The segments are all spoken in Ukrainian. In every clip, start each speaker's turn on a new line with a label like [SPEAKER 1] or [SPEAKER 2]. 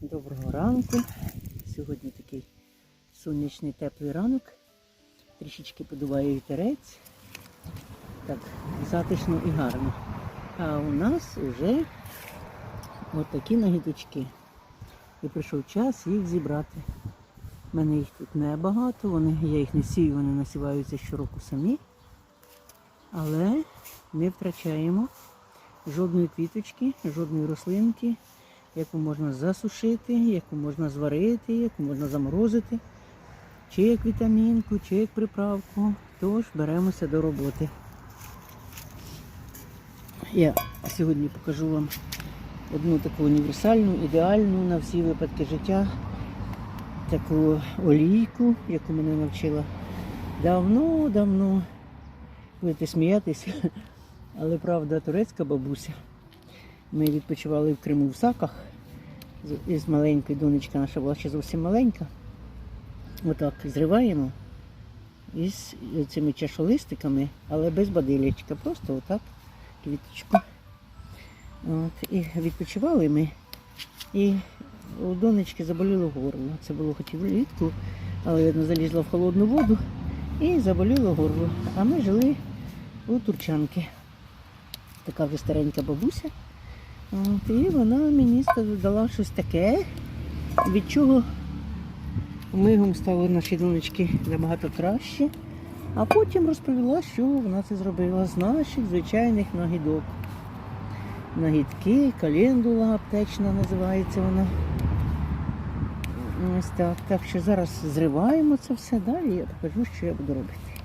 [SPEAKER 1] Доброго ранку. Сьогодні такий сонячний теплий ранок. Трішечки подуває вітерець. Так, затишно і гарно. А у нас вже от такі нагідочки. І прийшов час їх зібрати. У мене їх тут небагато, вони, я їх не сію, вони насіваються щороку самі. Але не втрачаємо жодної квіточки, жодної рослинки, яку можна засушити, яку можна зварити, яку можна заморозити, чи як вітамінку, чи як приправку. Тож беремося до роботи. Я сьогодні покажу вам одну таку універсальну, ідеальну на всі випадки життя, таку олійку, яку мене навчила давно-давно. Будете сміятися, але правда турецька бабуся. Ми відпочивали в Криму в Саках з- маленькою донечка наша була ще зовсім маленька. Отак зриваємо із цими чашолистиками, але без бадилячка. Просто отак квіточку. От, і відпочивали ми. І у донечки заболіло горло. Це було хоч влітку, але вона залізла в холодну воду і заболіло горло. А ми жили у Турчанки. Така вже старенька бабуся. От, і вона мені дала щось таке, від чого мигом стало наші донечки набагато краще. А потім розповіла, що вона це зробила з наших звичайних нагідок. Нагідки, календула аптечна називається вона. Ось так. Так що зараз зриваємо це все далі. Я покажу, що я буду робити.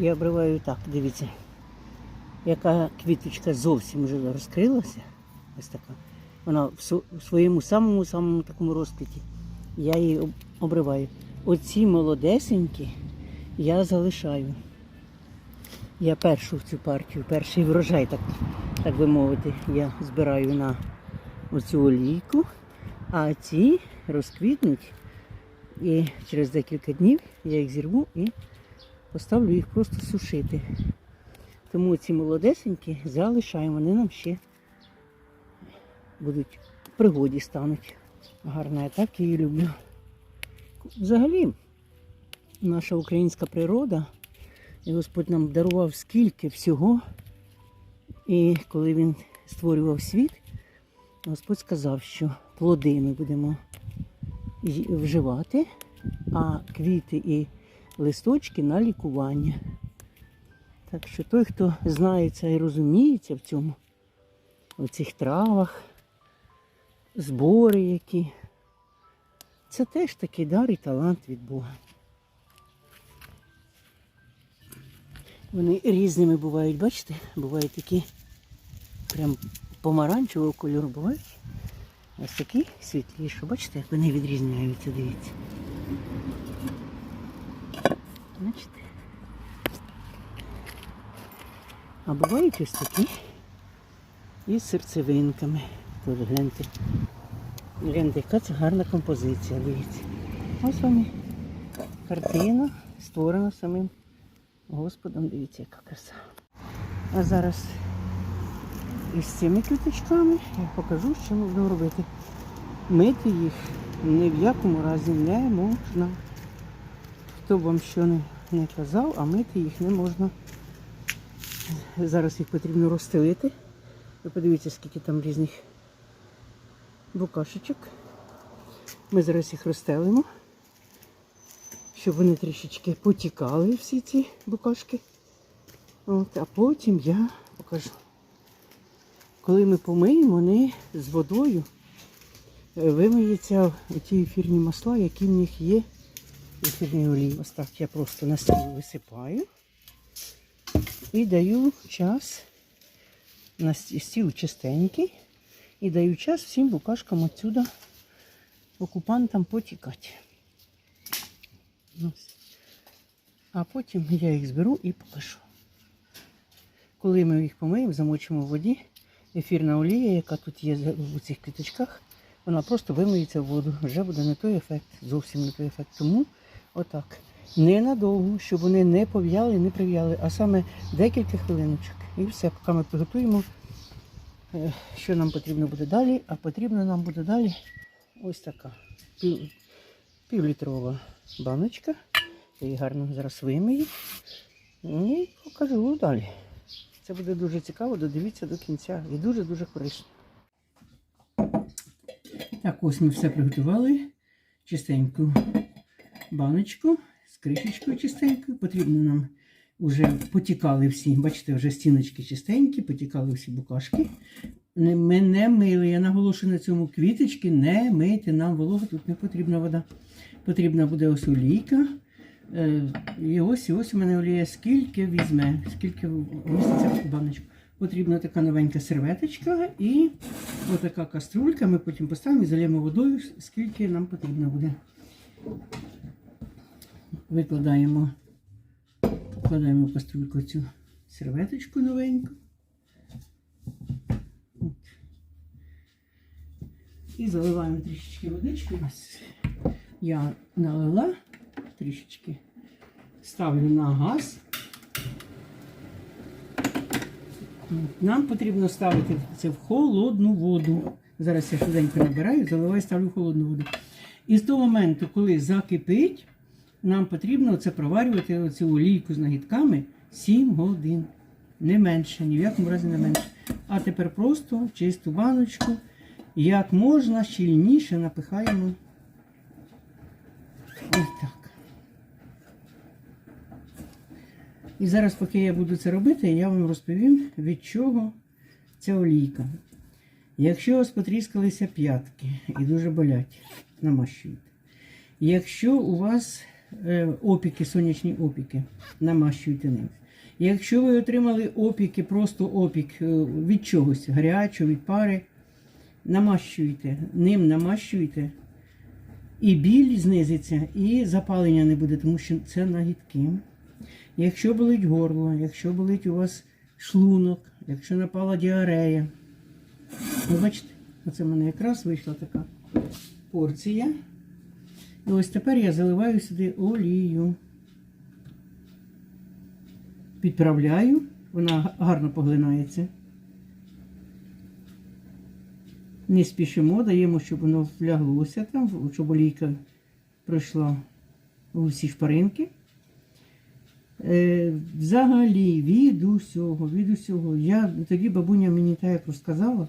[SPEAKER 1] Я обриваю так, дивіться. Яка квіточка зовсім вже розкрилася. Ось така. Вона в своєму самому самому такому розквіті. Я її обриваю. Оці молодесенькі я залишаю. Я першу цю партію, перший врожай, так, так би мовити, я збираю на оцю олійку, а ці розквітнуть. І через декілька днів я їх зірву і поставлю їх просто сушити. Тому ці молодесенькі залишаємо, вони нам ще будуть в пригоді стануть. Гарна, я так її люблю. Взагалі, наша українська природа, і Господь нам дарував скільки всього. І коли він створював світ, Господь сказав, що плоди ми будемо вживати, а квіти і листочки на лікування. Так що той, хто знається і розуміється в цьому, у цих травах, збори які, це теж такий дар і талант від Бога. Вони різними бувають, бачите? Бувають такі прям помаранчевого кольору бувають. Ось такі світліші. Бачите, як вони відрізняються, дивіться. Бачите? А бувають ось такі із серцевинками. Тут гляньте. Гляньте, яка це гарна композиція, дивіться. Ось вони. Картина створена самим Господом. Дивіться, яка краса. А зараз із цими квіточками я покажу, що будемо робити. Мити їх ні в якому разі не можна. Хто б вам що не, не казав, а мити їх не можна. Зараз їх потрібно розстелити. Ви подивіться, скільки там різних букашечок. Ми зараз їх розстелимо, щоб вони трішечки потікали всі ці букашки. От, а потім я покажу. Коли ми помиємо, вони з водою е, вимиються ті ефірні масла, які в них є ефірні олії. Ось так я просто на стіл висипаю і даю час на сті- стіл чистенький і даю час всім букашкам отсюда окупантам потікати. А потім я їх зберу і покажу. Коли ми їх помиємо, замочимо в воді, ефірна олія, яка тут є у цих квіточках, вона просто вимиється в воду. Вже буде не той ефект, зовсім не той ефект. Тому отак. Ненадовго, щоб вони не пов'яли, не прив'яли, а саме декілька хвилиночок. І все, поки ми приготуємо, е, що нам потрібно буде далі, а потрібно нам буде далі ось така пів, півлітрова баночка. Я її гарно зараз вимию і покажу далі. Це буде дуже цікаво, додивіться до кінця і дуже-дуже корисно. Так, ось ми все приготували. Чистеньку баночку з кришечкою чистенькою. Потрібно нам вже потікали всі, бачите, вже стіночки чистенькі, потікали всі букашки. Ми не мили, я наголошую на цьому квіточки, не мити нам волого, тут не потрібна вода. Потрібна буде ось олійка. Е, І ось і ось у мене олія скільки візьме, скільки вміститься в баночку. Потрібна така новенька серветочка і отака каструлька. Ми потім поставимо і залємо водою, скільки нам потрібно буде. Викладаємо, покладаємо в каструльку цю серветочку новеньку. От. І заливаємо трішечки водички. Я налила трішечки. Ставлю на газ. Нам потрібно ставити це в холодну воду. Зараз я швиденько набираю, заливаю, ставлю в холодну воду. І з того моменту, коли закипить, нам потрібно це проварювати оцю олійку з нагідками 7 годин. Не менше, ні в якому разі не менше. А тепер просто в чисту баночку, як можна щільніше напихаємо. Ось так. І зараз, поки я буду це робити, я вам розповім, від чого ця олійка. Якщо у вас потріскалися п'ятки і дуже болять, намащуйте. Якщо у вас опіки, сонячні опіки, намащуйте ним. Якщо ви отримали опіки, просто опік е, від чогось, гарячого, від пари, намащуйте, ним намащуйте. І біль знизиться, і запалення не буде, тому що це нагідки. Якщо болить горло, якщо болить у вас шлунок, якщо напала діарея. Ви бачите, оце в мене якраз вийшла така порція. І ось тепер я заливаю сюди олію. Підправляю, вона гарно поглинається. Не спішимо, даємо, щоб воно вляглося там, щоб олійка пройшла у всі шпаринки. Е, взагалі, від усього, від усього. Я тоді бабуня мені так як розказала.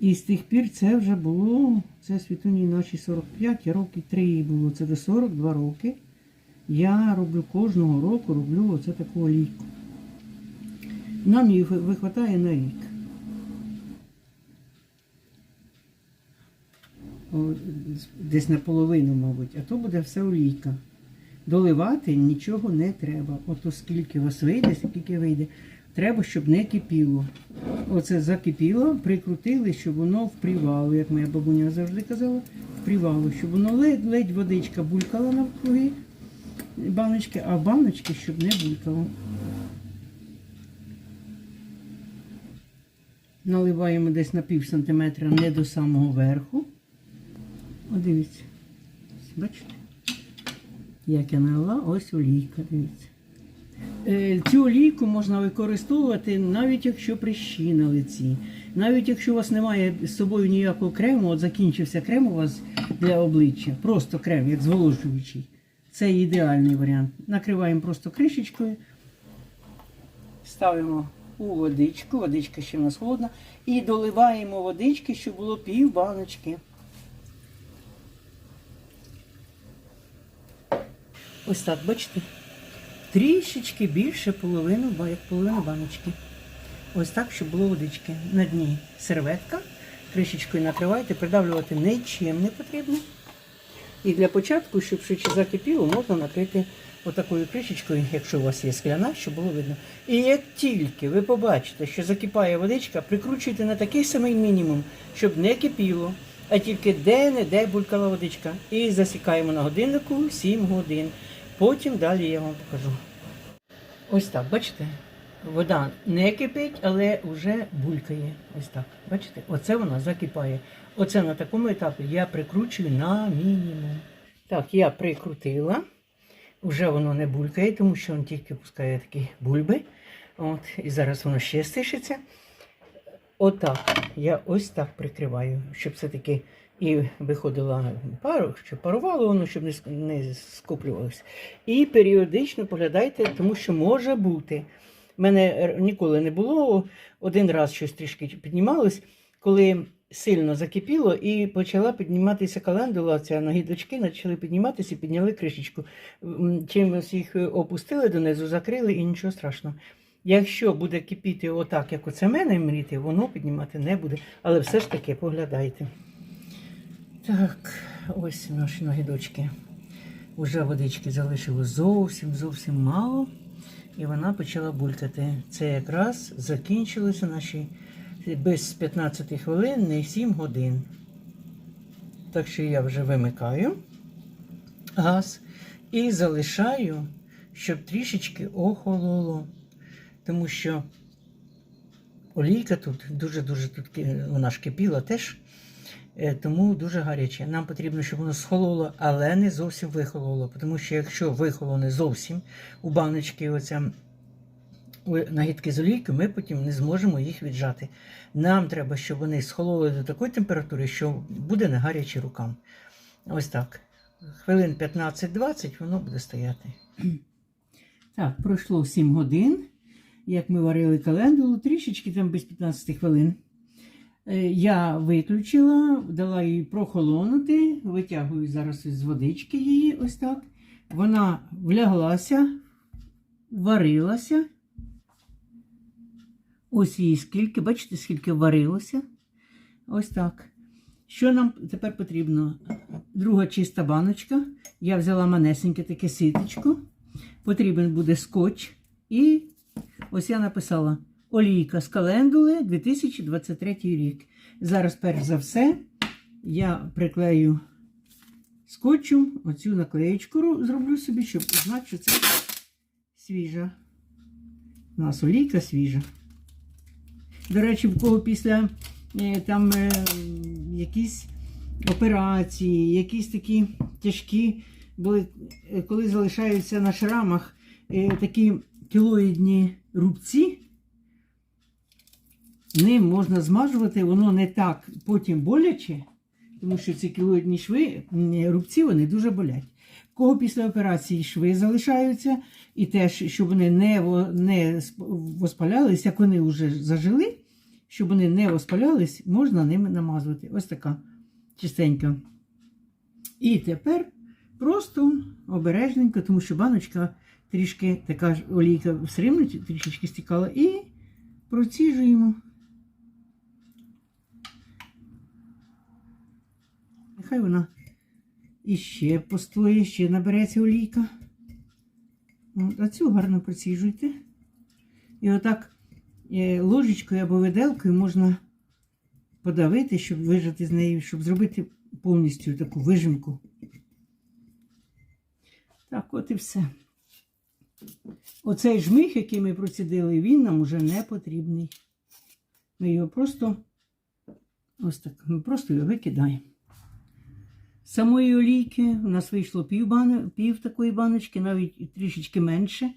[SPEAKER 1] І з тих пір це вже було, це світуні наші 45 роки 3 їй було, це вже 42 роки. Я роблю кожного року роблю оце таку олійку. Нам її ви- вистачає на рік. О, Десь наполовину, мабуть, а то буде все олійка. Доливати нічого не треба. Ото скільки вас вийде, скільки вийде. Треба, щоб не кипіло. Оце закипіло, прикрутили, щоб воно впрівало, як моя бабуня завжди казала, впрівало, щоб воно ледь-ледь водичка булькала навкруги баночки, а баночки, щоб не булькало. Наливаємо десь на пів сантиметра не до самого верху. О, дивіться. Бачите? Як я налила, ось олійка, дивіться. Е, Цю олійку можна використовувати навіть якщо прищі на лиці. Навіть якщо у вас немає з собою ніякого крему, от закінчився крем у вас для обличчя, просто крем, як зволожуючий. Це ідеальний варіант. Накриваємо просто кришечкою, ставимо у водичку, водичка ще в нас холодна, і доливаємо водички, щоб було пів баночки. Ось так, бачите? Трішечки більше половину, як половина баночки. Ось так, щоб було водички. На дні серветка. Кришечкою накривайте, придавлювати нічим не потрібно. І для початку, щоб швидше закипіло, можна накрити отакою кришечкою, якщо у вас є скляна, щоб було видно. І як тільки ви побачите, що закипає водичка, прикручуйте на такий самий мінімум, щоб не кипіло, а тільки де-не-де булькала водичка. І засікаємо на годиннику 7 годин. Потім далі я вам покажу. Ось так, бачите? Вода не кипить, але вже булькає. Ось так. Бачите? Оце вона закипає. Оце на такому етапі я прикручую на мінімум. Так, я прикрутила. Вже воно не булькає, тому що він тільки пускає такі бульби. От, і зараз воно ще стишиться. Отак. Я ось так прикриваю, щоб все-таки і виходила пару, щоб парувало воно, щоб не, ск- не скоплювалося. І періодично поглядайте, тому що може бути. Мене ніколи не було. Один раз щось трішки піднімалось, коли сильно закипіло і почала підніматися календула, ця ноги дочки почали підніматися і підняли кришечку. Чимось їх опустили донизу, закрили і нічого страшного. Якщо буде кипіти отак, як оце мене мріти, воно піднімати не буде. Але все ж таки поглядайте. Так, ось наші ногідочки. Уже водички залишилось зовсім зовсім мало. І вона почала булькати. Це якраз закінчилися наші без 15 хвилин, не 7 годин. Так що я вже вимикаю газ і залишаю, щоб трішечки охололо. Тому що олійка тут дуже-дуже вона ж кипіла теж. Е, Тому дуже гаряче. Нам потрібно, щоб воно схололо, але не зовсім вихололо. Тому що якщо вихолоне зовсім у баночки оця нагідки з олійкою, ми потім не зможемо їх віджати. Нам треба, щоб вони схололи до такої температури, що буде не гаряче рукам. Ось так. Хвилин 15-20 воно буде стояти. Так, пройшло 7 годин. Як ми варили календулу, трішечки там без 15 хвилин. Е, Я виключила, дала їй прохолонути, витягую зараз із водички її ось так. Вона вляглася, варилася. Ось її скільки, бачите, скільки варилося. Ось так. Що нам тепер потрібно? Друга чиста баночка. Я взяла манесеньке таке ситочко. Потрібен буде скотч. І ось я написала олійка з календули 2023 рік. Зараз, перш за все, я приклею скотчем оцю наклеєчку зроблю собі, щоб знати, що це свіжа. У нас олійка свіжа. До речі, в кого після е, там е, якісь операції, якісь такі тяжкі були, е, коли залишаються на шрамах такі кілоїдні рубці, ним можна змажувати, воно не так потім боляче, тому що ці кілоїдні шви, рубці, вони дуже болять. В Кого після операції шви залишаються, і теж, щоб вони не, не воспалялись, як вони вже зажили, щоб вони не воспалялись, можна ними намазувати. Ось така чистенька. І тепер просто обережненько, тому що баночка трішки така ж олійка рівно трішечки стікала, і проціжуємо. Нехай вона іще постоїть, ще набереться олійка. От, а цю гарно проціжуйте. І отак е, ложечкою або виделкою можна подавити, щоб вижати з нею, щоб зробити повністю таку вижимку. Так, от і все. Оцей жмих, який ми процідили, він нам уже не потрібний. Ми його просто ось так, ми просто його викидаємо. Самої олійки у нас вийшло пів, бани, пів такої баночки, навіть трішечки менше.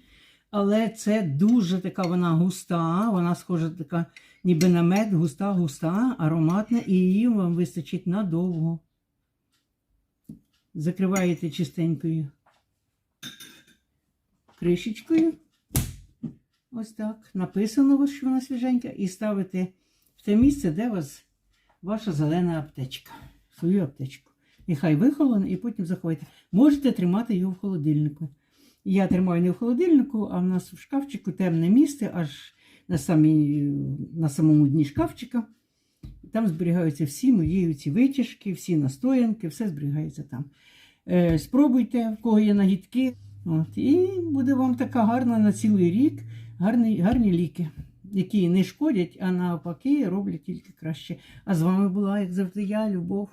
[SPEAKER 1] Але це дуже така вона густа, вона схожа така, ніби на мед, густа, густа, ароматна, і її вам вистачить надовго. Закриваєте чистенькою кришечкою. Ось так. Написано, що вона свіженька, і ставите в те місце, де у вас ваша зелена аптечка. Свою аптечку. Нехай вихолоне і потім заховайте. Можете тримати його в холодильнику. Я тримаю не в холодильнику, а в нас в шкафчику темне місце, аж на, самій, на самому дні шкафчика. Там зберігаються всі мої ці витяжки, всі настоянки, все зберігається там. Е, спробуйте, в кого є нагідки. От, і буде вам така гарна на цілий рік, гарні, гарні ліки, які не шкодять, а навпаки роблять тільки краще. А з вами була, як завжди, я, Любов.